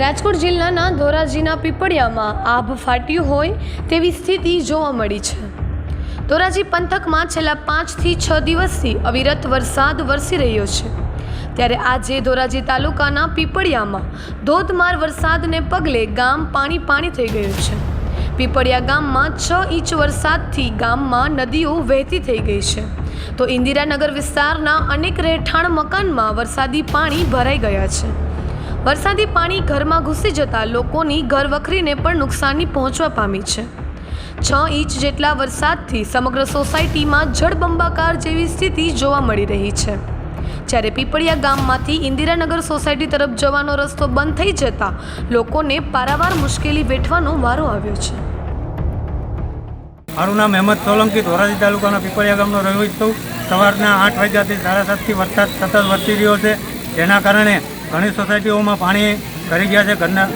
રાજકોટ જિલ્લાના ધોરાજીના પીપળિયામાં આભ ફાટ્યું હોય તેવી સ્થિતિ જોવા મળી છે. ધોરાજી પંથકમાં છેલ્લા પાંચથી છ દિવસથી અવિરત વરસાદ વરસી રહ્યો છે. ત્યારે આજે ધોરાજી તાલુકાના પીપળિયામાં ધોધમાર વરસાદને પગલે ગામ પાણી પાણી થઈ ગયું છે. પીપળિયા ગામમાં છ ઇંચ વરસાદથી ગામમાં નદીઓ વહેતી થઈ ગઈ છે. તો ઇન્દિરાનગર વિસ્તારના અનેક રહેઠાણ મકાનમાં વરસાદી પાણી ભરાઈ ગયા છે. વરસાદી પાણી ઘરમાં ઘૂસી જતા લોકોની ઘર વખરીને પણ નુકસાની પહોંચવા પામી છે. છ ઇંચ જેટલા વરસાદથી સમગ્ર સોસાયટીમાં જળબંબાકાર જેવી સ્થિતિ જોવા મળી રહી છે. જ્યારે પીપળિયા ગામમાંથી ઇન્દિરાનગર સોસાયટી તરફ જવાનો રસ્તો બંધ થઈ જતા લોકોને પારાવાર મુશ્કેલી વેઠવાનો વારો આવ્યો છે. મારું નામ અહેમદ સોલંકી, ધોરાજી તાલુકાના પીપળિયા ગામનો રહ્યો છું. સવારના આઠ વાગ્યાથી સાડા સાતથી વરસાદ સતત વરસી રહ્યો છે. જેના કારણે ઘણી સોસાયટીઓમાં પાણી ઘરી ગયા છે, ઘરના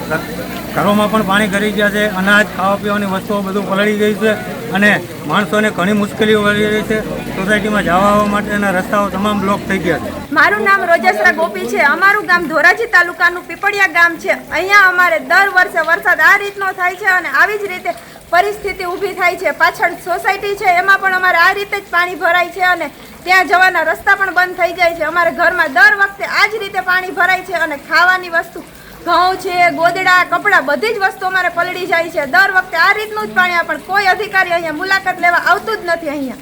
ઘરોમાં પણ પાણી ઘરી ગયા છે, અનાજ ખાવા પીવાની વસ્તુઓ બધું પલળી ગઈ છે અને માણસોને ઘણી મુશ્કેલીઓ વળી રહી છે. સોસાયટીમાં જવા આવવા માટેના રસ્તાઓ તમામ બ્લોક થઈ ગયા છે. મારું નામ રોજેશરા ગોપી છે. અમારું ગામ ધોરાજી તાલુકાનું પીપળિયા ગામ છે. અહીંયા અમારે દર વર્ષે વરસાદ આ રીતનો થાય છે અને આવી જ રીતે પરિસ્થિતિ ઊભી થાય છે. પાછળ સોસાયટી છે, એમાં પણ અમારે આ રીતે જ પાણી ભરાય છે અને ત્યાં જવાના રસ્તા પણ બંધ થઈ જાય છે. અમારે ઘરમાં દર વખતે આ જ રીતે પાણી ભરાય છે અને ખાવાની વસ્તુ, ઘઉં છે, ગોદડા, કપડાં બધી જ વસ્તુ અમારે પલળી જાય છે. દર વખતે આ રીતનું જ પાણી પણ કોઈ અધિકારી અહીંયા મુલાકાત લેવા આવતું જ નથી અહીંયા.